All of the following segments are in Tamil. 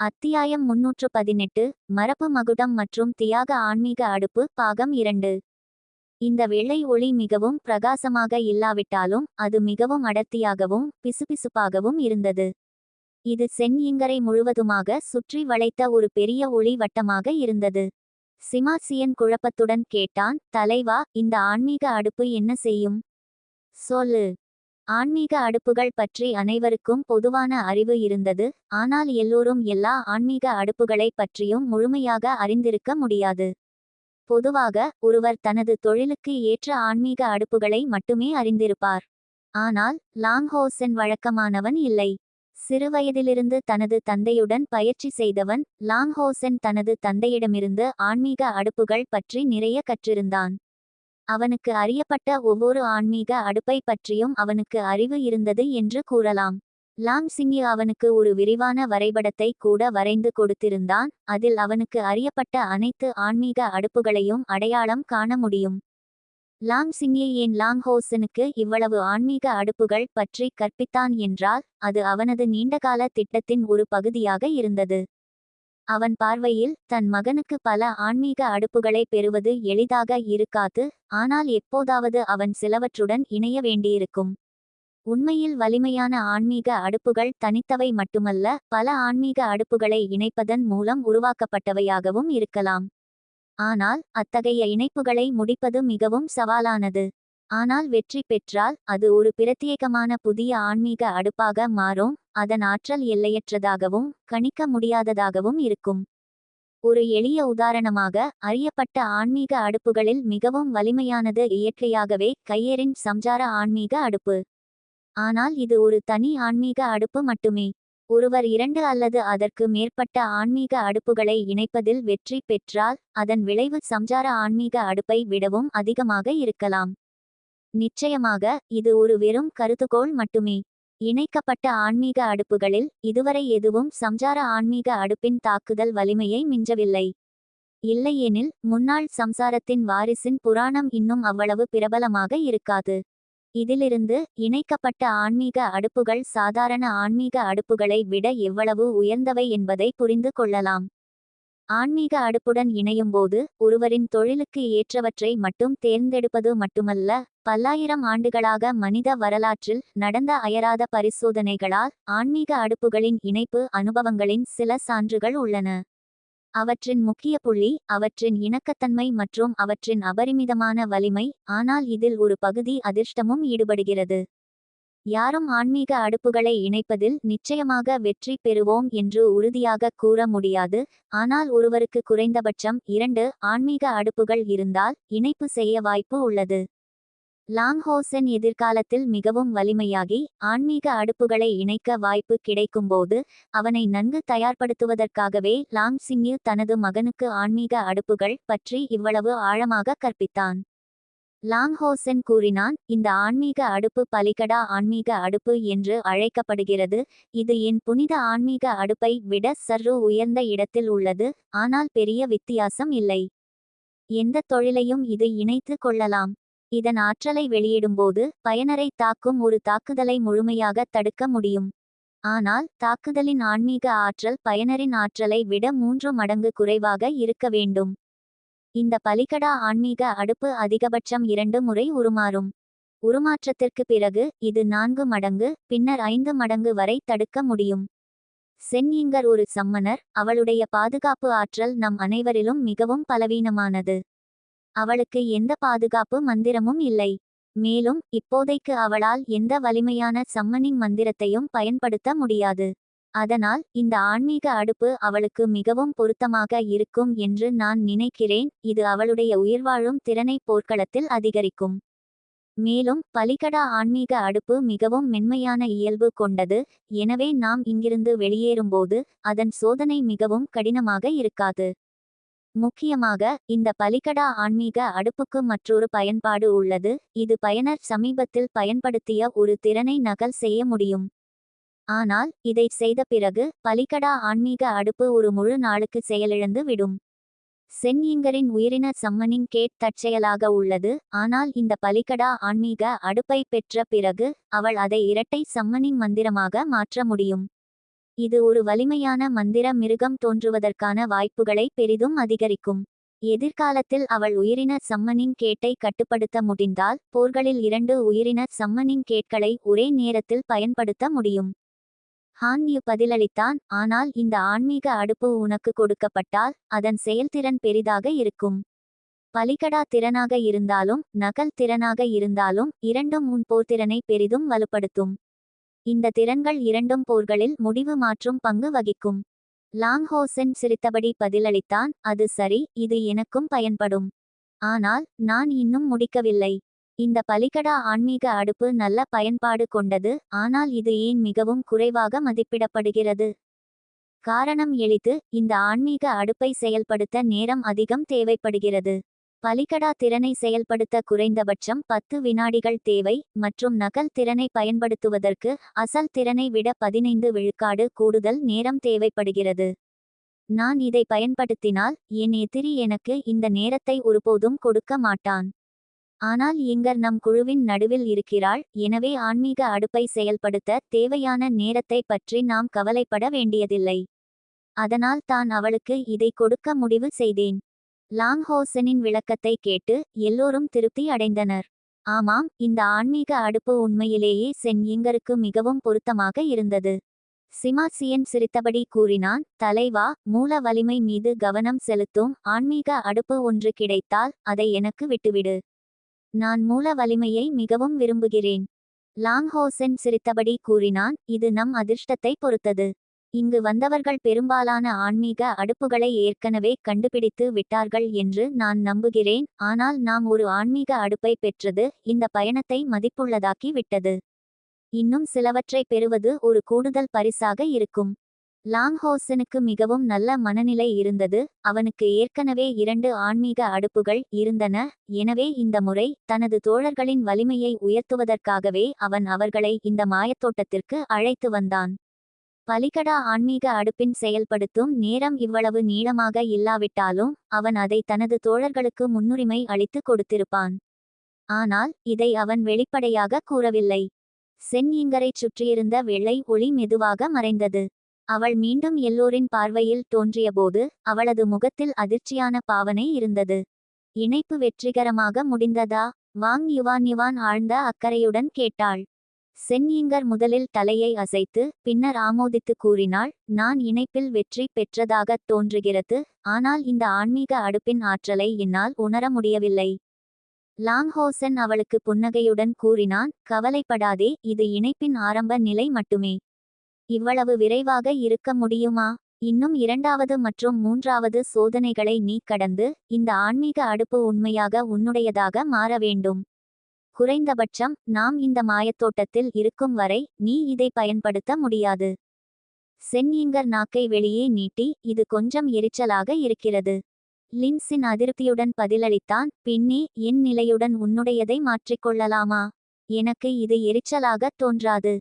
அத்தியாயம் முன்னூற்று பதினெட்டு மரப்பு மகுடம் மற்றும் தியாக ஆன்மீக அடுப்பு பாகம் இரண்டு. இந்த வெள்ளை ஒளி மிகவும் பிரகாசமாக இல்லாவிட்டாலும் அது மிகவும் அடர்த்தியாகவும் பிசுபிசுப்பாகவும் இருந்தது. இது சென்யிங்கரை முழுவதுமாக சுற்றி வளைத்த ஒரு பெரிய ஒளி வட்டமாக இருந்தது. சிமாசியன் குழப்பத்துடன் கேட்டான் தலைவா இந்த ஆன்மீக அடுப்பு என்ன செய்யும்? சொல்லு. ஆன்மீக அடுப்புகள் பற்றி அனைவருக்கும் பொதுவான அறிவு இருந்தது. ஆனால் எல்லோரும் எல்லா ஆன்மீக அடுப்புகளை பற்றியும் முழுமையாக அறிந்திருக்க முடியாது. பொதுவாக ஒருவர் தனது தொழிலுக்கு ஏற்ற ஆன்மீக அடுப்புகளை மட்டுமே அறிந்திருப்பார். ஆனால் லாங்ஹோசன் வழக்கமானவன் இல்லை. சிறுவயதிலிருந்து தனது தந்தையுடன் பயிற்சி செய்தவன் லாங்ஹோசன் தனது தந்தையிடமிருந்து ஆன்மீக அடுப்புகள் பற்றி நிறைய கற்றிருந்தான். அவனுக்கு அறியப்பட்ட ஒவ்வொரு ஆன்மீக அடுப்பை பற்றியும் அவனுக்கு அறிவு இருந்தது என்று கூறலாம். லாம் சிங்கி அவனுக்கு ஒரு விரிவான வரைபடத்தை கூட வரைந்து கொடுத்திருந்தான் அதில் அவனுக்கு அறியப்பட்ட அனைத்து ஆன்மீக அடுப்புகளையும் அடையாளம் காண முடியும். லாங் சிங்கி ஏன் லாங் ஹோசனுக்கு இவ்வளவு ஆன்மீக அடுப்புகள் பற்றி கற்பித்தான் என்றால் அது அவனது நீண்டகால திட்டத்தின் ஒரு பகுதியாக இருந்தது. அவன் பார்வையில் தன் மகனுக்கு பல ஆன்மீக அடுப்புகளை பெறுவது எளிதாக இருக்காது ஆனால் எப்போதாவது அவன் சிலவற்றுடன் இணைய வேண்டியிருக்கும். உண்மையில் வலிமையான ஆன்மீக அடுப்புகள் தனித்தவை மட்டுமல்ல பல ஆன்மீக அடுப்புகளை இணைப்பதன் மூலம் உருவாக்கப்பட்டவையாகவும் இருக்கலாம். ஆனால் அத்தகைய இணைப்புகளை முடிப்பது மிகவும் சவாலானது. ஆனால் வெற்றி பெற்றால் அது ஒரு பிரத்யேகமான புதிய ஆன்மீக அடுப்பாக மாறும் அதன் ஆற்றல் எல்லையற்றதாகவும் கணிக்க முடியாததாகவும் இருக்கும். ஒரு எளிய உதாரணமாக அறியப்பட்ட ஆன்மீக அடுப்புகளில் மிகவும் வலிமையானது இயற்கையாகவே கையரின் சம்சார ஆன்மீக அடுப்பு. ஆனால் இது ஒரு தனி ஆன்மீக அடுப்பு மட்டுமே. ஒருவர் இரண்டு அல்லது அதற்கு மேற்பட்ட ஆன்மீக அடுப்புகளை இணைப்பதில் வெற்றி பெற்றால் அதன் விளைவு சம்சார ஆன்மீக அடுப்பை விடவும் அதிகமாக இருக்கலாம். நிச்சயமாக இது ஒரு வெறும் கருதுகோள் மட்டுமே. இணைக்கப்பட்ட ஆன்மீக அடுப்புகளில் இதுவரை எதுவும் சம்சார ஆன்மீக அடுப்பின் தாக்குதல் வலிமையை மிஞ்சவில்லை. இல்லையெனில் முன்னாள் சம்சாரத்தின் வாரிசின் புராணம் இன்னும் அவ்வளவு பிரபலமாக இருக்காது. இதிலிருந்து இணைக்கப்பட்ட ஆன்மீக அடுப்புகள் சாதாரண ஆன்மீக அடுப்புகளை விட எவ்வளவு உயர்ந்தவை என்பதை புரிந்து கொள்ளலாம். ஆன்மீக அடுப்புடன் இணையும்போது ஒருவரின் தொழிலுக்கு ஏற்றவற்றை மட்டும் தேர்ந்தெடுப்பது மட்டுமல்ல பல்லாயிரம் ஆண்டுகளாக மனித வரலாற்றில் நடந்த அயராத பரிசோதனைகளால் ஆன்மீக அடுப்புகளின் இணைப்பு அனுபவங்களின் சில சான்றுகள் உள்ளன. அவற்றின் முக்கிய புள்ளி அவற்றின் இணக்கத்தன்மை மற்றும் அவற்றின் அபரிமிதமான வலிமை ஆனால் இதில் ஒரு பகுதி அதிர்ஷ்டமும் ஈடுபடுகிறது. யாரும் ஆன்மீக அடுப்புகளை இணைப்பதில் நிச்சயமாக வெற்றி பெறுவோம் என்று உறுதியாக கூற முடியாது ஆனால் ஒருவருக்கு குறைந்தபட்சம் இரண்டு ஆன்மீக அடுப்புகள் இருந்தால் இணைப்பு செய்ய வாய்ப்பு உள்ளது. லாங்ஹோசன் எதிர்காலத்தில் மிகவும் வலிமையாகி ஆன்மீக அடுப்புகளை இணைக்க வாய்ப்பு கிடைக்கும்போது அவனை நன்கு தயார்படுத்துவதற்காகவே லாங் சிங்யு தனது மகனுக்கு ஆன்மீக அடுப்புகள் பற்றி இவ்வளவு ஆழமாக கற்பித்தான். லாங்ஹோசன் கூறினான் இந்த ஆன்மீக அடுப்பு பலிகடா ஆன்மீக அடுப்பு என்று அழைக்கப்படுகிறது. இது என் புனித ஆன்மீக அடுப்பை விட சற்று உயர்ந்த இடத்தில் உள்ளது ஆனால் பெரிய வித்தியாசம் இல்லை. எந்த தொழிலையும் இது இணைத்து கொள்ளலாம். இதன் ஆற்றலை வெளியிடும்போது பயனரை தாக்கும் ஒரு தாக்குதலை முழுமையாக தடுக்க முடியும். ஆனால் தாக்குதலின் ஆன்மீக ஆற்றல் பயனரின் ஆற்றலை விட மூன்று மடங்கு குறைவாக இருக்க வேண்டும். இந்த பலிகடா ஆன்மீக அடுப்பு அதிகபட்சம் இரண்டு முறை உருமாறும். உருமாற்றத்திற்கு பிறகு இது நான்கு மடங்கு பின்னர் ஐந்து மடங்கு வரை தடுக்க முடியும். சென்யிங்கர் ஒரு சம்மனர் அவளுடைய பாதுகாப்பு ஆற்றல் நம் அனைவரிலும் மிகவும் பலவீனமானது. அவளுக்கு எந்த பாதுகாப்பு மந்திரமும் இல்லை. மேலும் இப்போதைக்கு அவளால் எந்த வலிமையான சம்மனிங் மந்திரத்தையும் பயன்படுத்த முடியாது. அதனால் இந்த ஆன்மீக அடுப்பு அவளுக்கு மிகவும் பொருத்தமாக இருக்கும் என்று நான் நினைக்கிறேன். இது அவளுடைய உயிர்வாழும் திறனை போர்க்களத்தில் அதிகரிக்கும். மேலும் பலிகடா ஆன்மீக அடுப்பு மிகவும் மென்மையான இயல்பு கொண்டது. எனவே நாம் இங்கிருந்து வெளியேறும்போது அதன் சோதனை மிகவும் கடினமாக இருக்காது. முக்கியமாக இந்த பலிகடா ஆன்மீக அடுப்புக்கு மற்றொரு பயன்பாடு உள்ளது. இது பயனர் சமீபத்தில் பயன்படுத்திய ஒரு திறனை நகல் செய்ய முடியும். ஆனால் இதை செய்த பிறகு பலிகடா ஆன்மீக அடுப்பு ஒரு முழு நாளுக்கு செயலிழந்து விடும். சென்யிங்கரின் உயிரின சம்மனின் கேட் தற்செயலாக உள்ளது. ஆனால் இந்த பலிகடா ஆன்மீக அடுப்பை பெற்ற பிறகு அவள் அதை இரட்டை சம்மனின் மந்திரமாக மாற்ற முடியும். இது ஒரு வலிமையான மந்திர மிருகம் தோன்றுவதற்கான வாய்ப்புகளை பெரிதும் அதிகரிக்கும். எதிர்காலத்தில் அவள் உயிரின சம்மனின் கேட்டை கட்டுப்படுத்த முடிந்தால் போர்களில் இரண்டு உயிரின சம்மனின் கேட்களை ஒரே நேரத்தில் பயன்படுத்த முடியும். ஹான் யு பதிலளித்தான் ஆனால் இந்த ஆன்மீக அடுப்பு உனக்கு கொடுக்கப்பட்டால் அதன் செயல்திறன் பெரிதாக இருக்கும். பலிகடா திறனாக இருந்தாலும் நகல் திறனாக இருந்தாலும் இரண்டும் உன் போர்த்திறனை பெரிதும் வலுப்படுத்தும். இந்த திறன்கள் இரண்டும் போர்களில் முடிவு மாற்றும் பங்கு வகிக்கும். லாங்ஹோசென் சிரித்தபடி பதிலளித்தான் அது சரி இது எனக்கும் பயன்படும். ஆனால் நான் இன்னும் முடிக்கவில்லை. இந்த பலிகடா ஆன்மீக அடுப்பு நல்ல பயன்பாடு கொண்டது ஆனால் இது ஏன் மிகவும் குறைவாக மதிப்பிடப்படுகிறது? காரணம் எளிது இந்த ஆன்மீக அடுப்பை செயல்படுத்த நேரம் அதிகம் தேவைப்படுகிறது. பலிகடா திறனை செயல்படுத்த குறைந்தபட்சம் பத்து வினாடிகள் தேவை மற்றும் நகல் திறனை பயன்படுத்துவதற்கு அசல் திறனை விட பதினைந்து விழுக்காடு கூடுதல் நேரம் தேவைப்படுகிறது. நான் இதை பயன்படுத்தினால் என் எதிரி எனக்கு இந்த நேரத்தை ஒருபோதும் கொடுக்க மாட்டான். ஆனால் இங்கர் நம் குழுவின் நடுவில் இருக்கிறாள் எனவே ஆன்மீக அடுப்பை செயல்படுத்த தேவையான நேரத்தை பற்றி நாம் கவலைப்பட வேண்டியதில்லை. அதனால் தான் அவளுக்கு இதை கொடுக்க முடிவு செய்தேன். லாங்ஹோசனின் விளக்கத்தை கேட்டு எல்லோரும் திருப்தி அடைந்தனர். ஆமாம் இந்த ஆன்மீக அடுப்பு உண்மையிலேயே சென் இங்கருக்கு மிகவும் பொருத்தமாக இருந்தது. சிமாசியன் சிரித்தபடி கூறினான் தலைவா மூல வலிமை மீது கவனம் செலுத்தும் ஆன்மீக அடுப்பு ஒன்று கிடைத்தால் அதை எனக்கு விட்டுவிடு. நான் மூல வலிமையை மிகவும் விரும்புகிறேன். லாங்ஹோசென் சிரித்தபடி கூறினான் இது நம் அதிர்ஷ்டத்தை பொறுத்தது. இங்கு வந்தவர்கள் பெரும்பாலான ஆன்மீக அடுப்புகளை ஏற்கனவே கண்டுபிடித்து விட்டார்கள் என்று நான் நம்புகிறேன். ஆனால் நாம் ஒரு ஆன்மீக அடுப்பை பெற்றது இந்த பயணத்தை மதிப்புள்ளதாக்கி விட்டது. இன்னும் சிலவற்றை பெறுவது ஒரு கூடுதல் பரிசாக இருக்கும். லாங்ஹோசனுக்கு மிகவும் நல்ல மனநிலை இருந்தது. அவனுக்கு ஏற்கனவே இரண்டு ஆன்மீக அடுப்புகள் இருந்தன. எனவே இந்த முறை தனது தோழர்களின் வலிமையை உயர்த்துவதற்காகவே அவன் அவர்களை இந்த மாயத்தோட்டத்திற்கு அழைத்து வந்தான். பலிகடா ஆன்மீக அடுப்பின் செயல்படுத்தும் நேரம் இவ்வளவு நீளமாக இல்லாவிட்டாலும் அவன் அதை தனது தோழர்களுக்கு முன்னுரிமை அளித்து கொடுத்திருப்பான். ஆனால் இதை அவன் வெளிப்படையாக கூறவில்லை. சென் சுற்றியிருந்த வெள்ளை ஒளி மெதுவாக மறைந்தது. அவள் மீண்டும் எல்லோரின் பார்வையில் தோன்றியபோது அவளது முகத்தில் அதிர்ச்சியான பாவனை இருந்தது. இணைப்பு வெற்றிகரமாக முடிந்ததா? வாங் யுவான் யுவான் ஆழ்ந்த அக்கறையுடன் கேட்டாள். சென்யிங்கர் முதலில் தலையை அசைத்து பின்னர் ஆமோதித்து கூறினாள் நான் இணைப்பில் வெற்றி பெற்றதாகத் தோன்றுகிறது ஆனால் இந்த ஆன்மீக அடுப்பின் ஆற்றலை என்னால் உணர முடியவில்லை லாங்ஹோசன் அவளுக்கு புன்னகையுடன் கூறினான் கவலைப்படாதே இது இணைப்பின் ஆரம்ப நிலை மட்டுமே. இவ்வளவு விரைவாக இருக்க முடியுமா? இன்னும் இரண்டாவது மற்றும் மூன்றாவது சோதனைகளை நீ கடந்து இந்த ஆன்மீக அடுப்பு உண்மையாக உன்னுடையதாக மாற வேண்டும். குறைந்தபட்சம் நாம் இந்த மாயத்தோட்டத்தில் இருக்கும் வரை நீ இதை பயன்படுத்த முடியாது. சென்யிங்கர் நாக்கை வெளியே நீட்டி இது கொஞ்சம் எரிச்சலாக இருக்கிறது. லின்ஸின் அதிருப்தியுடன் பதிலளித்தான் பின்னே என் நிலையுடன் உன்னுடையதை மாற்றிக்கொள்ளலாமா எனக்கு இது எரிச்சலாகத் தோன்றாது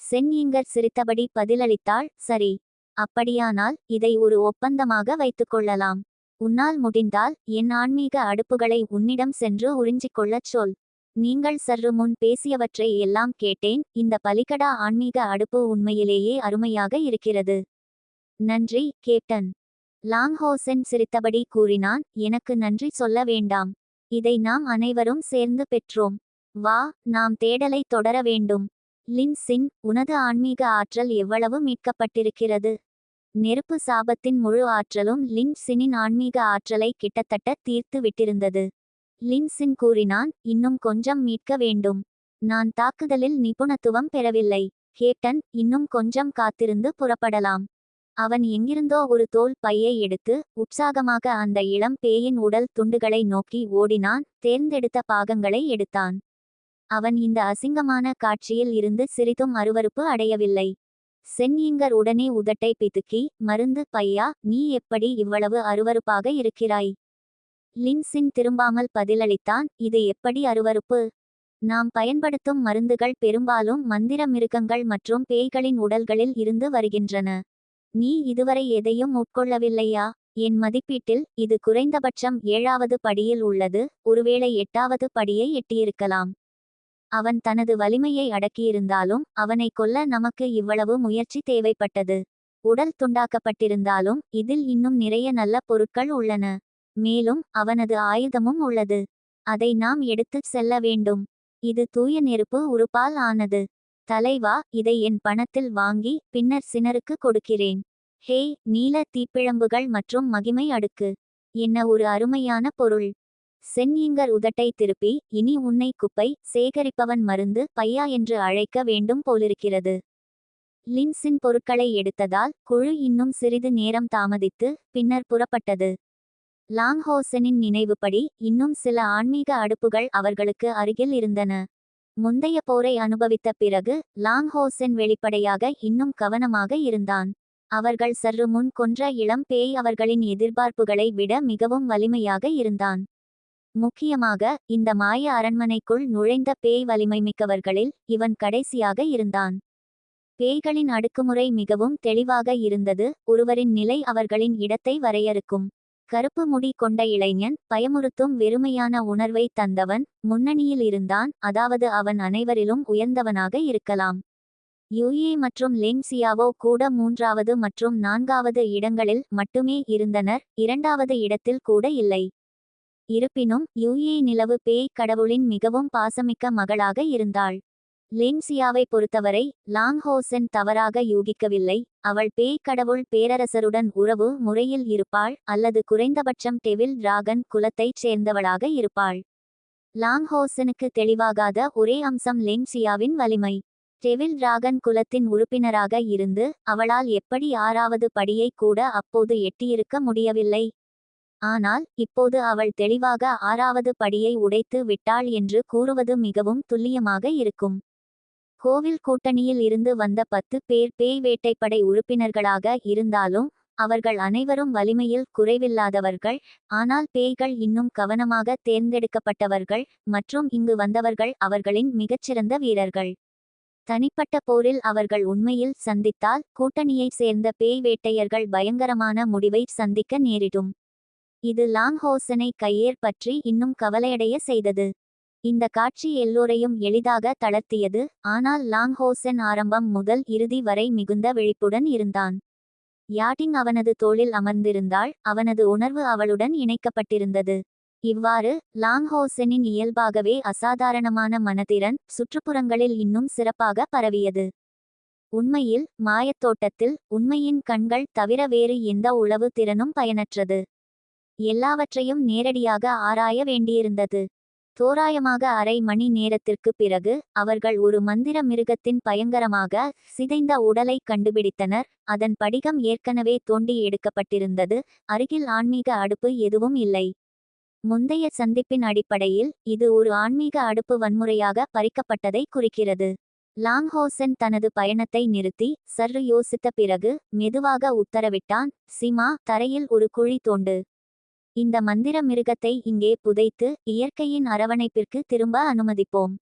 சென்யிங்கர் சிரித்தபடி பதிலளித்தாள் சரி. அப்படியானால் இதை ஒரு ஒப்பந்தமாக வைத்துக்கொள்ளலாம் உன்னால் முடிந்தால் என் ஆன்மீக அடுப்புகளை உன்னிடம் சென்று உறிஞ்சிக்கொள்ளச் சொல். நீங்கள் சற்று முன் பேசியவற்றை எல்லாம் கேட்டேன். இந்த பலிகடா ஆன்மீக அடுப்பு உண்மையிலேயே அருமையாக இருக்கிறது. நன்றி கேப்டன். லாங்ஹோசென் சிரித்தபடி கூறினான். எனக்கு நன்றி சொல்ல வேண்டாம். இதை நாம் அனைவரும் சேர்ந்து பெற்றோம். வா நாம் தேடலை தொடர வேண்டும். லின்சின் உனது ஆன்மீக ஆற்றல் எவ்வளவு மீட்கப்பட்டிருக்கிறது? நெருப்பு சாபத்தின் முழு ஆற்றலும் லின்சினின் ஆன்மீக ஆற்றலை கிட்டத்தட்ட தீர்த்து விட்டிருந்தது. லின்சின் கூறினான் இன்னும் கொஞ்சம் மீட்க வேண்டும். நான் தாக்குதலில் நிபுணத்துவம் பெறவில்லை. ஹேட்டன் இன்னும் கொஞ்சம் காத்திருந்து புறப்படலாம். அவன் எங்கிருந்தோ ஒரு தோல் பையை எடுத்து உற்சாகமாக அந்த இளம் பேயின் உடல் துண்டுகளை நோக்கி ஓடினான் தேர்ந்தெடுத்த பாகங்களை எடுத்தான். அவன் இந்த அசிங்கமான காட்சியில் இருந்து சிறிதும் அருவருப்பு அடையவில்லை. சென்யிங்கர் உடனே உதட்டை பிதுக்கி மருந்து பையா நீ எப்படி இவ்வளவு அருவருப்பாக இருக்கிறாய்? லின்சின் திரும்பாமல் பதிலளித்தான் இது எப்படி அருவருப்பு? நாம் பயன்படுத்தும் மருந்துகள் பெரும்பாலும் மந்திர மிருகங்கள் மற்றும் பேய்களின் உடல்களில் இருந்து வருகின்றன. நீ இதுவரை எதையும் உட்கொள்ளவில்லையா? என் மதிப்பீட்டில் இது குறைந்தபட்சம் ஏழாவது படியில் உள்ளது ஒருவேளை எட்டாவது படியை எட்டியிருக்கலாம். அவன் தனது வலிமையை அடக்கியிருந்தாலும் அவனை கொல்ல நமக்கு இவ்வளவு முயற்சி தேவைப்பட்டது. உடல் துண்டாக்கப்பட்டிருந்தாலும் இதில் இன்னும் நிறைய நல்ல பொருட்கள் உள்ளன. மேலும் அவனது ஆயுதமும் உள்ளது. அதை நாம் எடுத்துச் செல்ல வேண்டும். இது தூய நெருப்பு உறுப்பால் ஆனது. தலைவா இதை என் பணத்தில் வாங்கி பின்னர் சினருக்கு கொடுக்கிறேன். ஹே நீல தீப்பிழம்புகள் மற்றும் மகிமை அடுக்கு. என்ன ஒரு அருமையான பொருள். சென்யீங்கர் உதட்டை திருப்பி இனி உன்னை குப்பை சேகரிப்பவன் மருந்து பையா என்று அழைக்க வேண்டும் போலிருக்கிறது. லின்ஸின் பொருட்களை எடுத்ததால் குழு இன்னும் சிறிது நேரம் தாமதித்து பின்னர் புறப்பட்டது. லாங்ஹோசனின் நினைவுப்படி இன்னும் சில ஆன்மீக அடுப்புகள் அவர்களுக்கு அருகில் இருந்தன. முந்தைய போரை அனுபவித்த பிறகு லாங்ஹோசென் வெளிப்படையாக இன்னும் கவனமாக இருந்தான். அவர்கள் சற்று முன் கொன்ற இளம் பேய் அவர்களின் எதிர்பார்ப்புகளை விட மிகவும் வலிமையாக இருந்தான். முக்கியமாக இந்த மாய அரண்மனைக்குள் நுழைந்த பேய் வலிமை மிக்கவர்களில் இவன் கடைசியாக இருந்தான். பேய்களின் அடுக்குமுறை மிகவும் தெளிவாக இருந்தது ஒருவரின் நிலை அவர்களின் இடத்தை வரையறுக்கும். கருப்பு முடி கொண்ட இளைஞன் பயமுறுத்தும் வெறுமையான உணர்வை தந்தவன் முன்னணியில் இருந்தான் அதாவது அவன் அனைவரிலும் உயர்ந்தவனாக இருக்கலாம். யுஏ மற்றும் லெங்சியாவோ கூட மூன்றாவது மற்றும் நான்காவது இடங்களில் மட்டுமே இருந்தனர் இரண்டாவது இடத்தில் கூட இல்லை. இருப்பினும் யுஏ நிலவு பேய் கடவுளின் மிகவும் பாசமிக்க மகளாக இருந்தாள். லின்சியாவை பொறுத்தவரை லாங்ஹோசென் தவறாக யூகிக்கவில்லை. அவள் பேய் கடவுள் பேரரசருடன் உறவு முறையில் இருப்பாள் அல்லது குறைந்தபட்சம் டெவில் டிராகன் குலத்தைச் சேர்ந்தவளாக இருப்பாள். லாங்ஹோசனுக்கு தெளிவாகாத ஒரே அம்சம் லின்சியாவின் வலிமை. டெவில் டிராகன் குலத்தின் உறுப்பினராக இருந்து அவளால் எப்படி ஆறாவது படியை கூட அப்போது எட்டியிருக்க முடியவில்லை. ஆனால் இப்போது அவள் தெளிவாக ஆறாவது படியை உடைத்து விட்டாள் என்று கூறுவது மிகவும் துல்லியமாக இருக்கும். கோவில் கூட்டணியில் இருந்து வந்த பத்து பேர் பேய் வேட்டைப்படை உறுப்பினர்களாக இருந்தாலும் அவர்கள் அனைவரும் வலிமையில் குறைவில்லாதவர்கள் ஆனால் பேய்கள் இன்னும் கவனமாக தேர்ந்தெடுக்கப்பட்டவர்கள் மற்றும் இங்கு வந்தவர்கள் அவர்களின் மிகச்சிறந்த வீரர்கள். தனிப்பட்ட போரில் அவர்கள் உண்மையில் சந்தித்தால் கூட்டணியைச் சேர்ந்த பேய் வேட்டையர்கள் பயங்கரமான முடிவை சந்திக்க நேரிடும். இது லாங்ஹோசனை கையேற்பற்றி இன்னும் கவலையடைய செய்தது. இந்த காட்சி எல்லோரையும் எளிதாக தளர்த்தியது ஆனால் லாங்ஹோசென் ஆரம்பம் முதல் இறுதி வரை மிகுந்த விழிப்புடன் இருந்தான். யாட்டிங் அவனது தோளில் அமர்ந்திருந்தாள் அவனது உணர்வு அவளுடன் இணைக்கப்பட்டிருந்தது. இவ்வாறு லாங்ஹோசெனின் இயல்பாகவே அசாதாரணமான மனதிறன் சுற்றுப்புறங்களில் இன்னும் சிறப்பாக பரவியது. உண்மையில் மாயத்தோட்டத்தில் உண்மையின் கண்கள் தவிர வேறு எந்த உளவு திறனும் பயனற்றது. எல்லாவற்றையும் நேரடியாக ஆராய வேண்டியிருந்தது. தோராயமாக அரை மணி நேரத்திற்கு பிறகு அவர்கள் ஒரு மந்திர மிருகத்தின் பயங்கரமாக சிதைந்த உடலை கண்டுபிடித்தனர். அதன் படிகம் ஏற்கனவே தோண்டி எடுக்கப்பட்டிருந்தது. அருகில் ஆன்மீக அடுப்பு எதுவும் இல்லை. முந்தைய சந்திப்பின் அடிப்படையில் இது ஒரு ஆன்மீக அடுப்பு வன்முறையாக பறிக்கப்பட்டதை குறிக்கிறது. லாங்ஹோசன் தனது பயணத்தை நிறுத்தி சற்று யோசித்த பிறகு மெதுவாக உத்தரவிட்டான் சிமா தரையில் ஒரு குழி தோண்டு. இந்த மந்திர மிருகத்தை இங்கே புதைத்து இயற்கையின் அரவணைப்பிற்கு திரும்ப அனுமதிப்போம்.